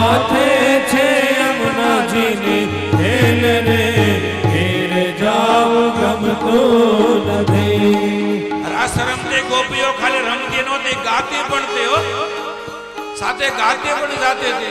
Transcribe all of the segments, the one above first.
માથે છે અમનાજીની ખેલ રે ઘેર જાવ ગમતો નથી રસ રમતે ગોપીઓ, ખાલી રમતી નહોતી ગાતી પણ તે સાથે ગાતે પણ જાતે તે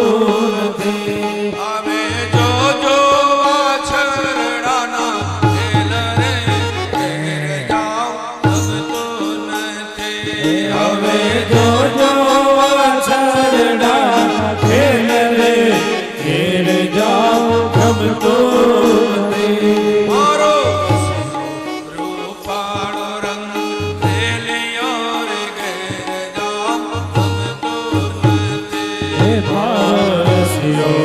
ભારસિયો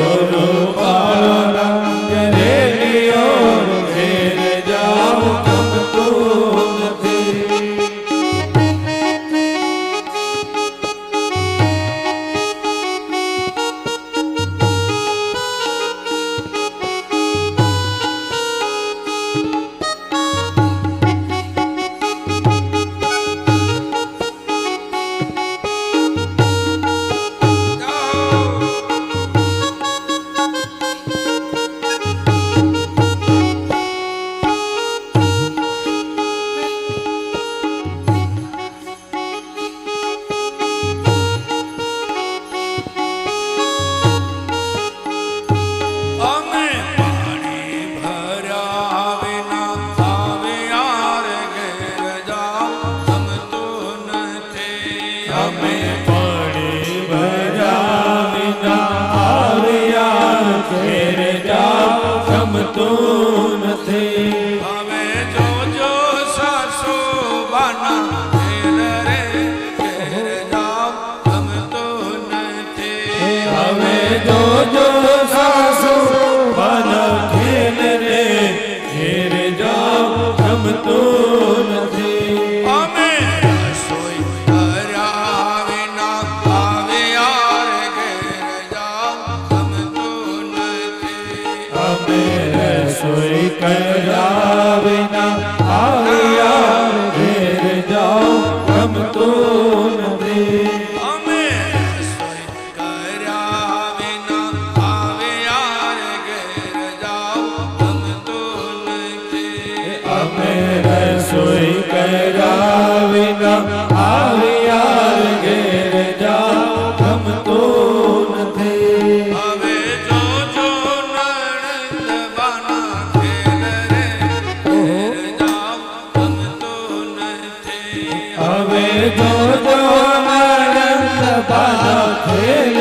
Ele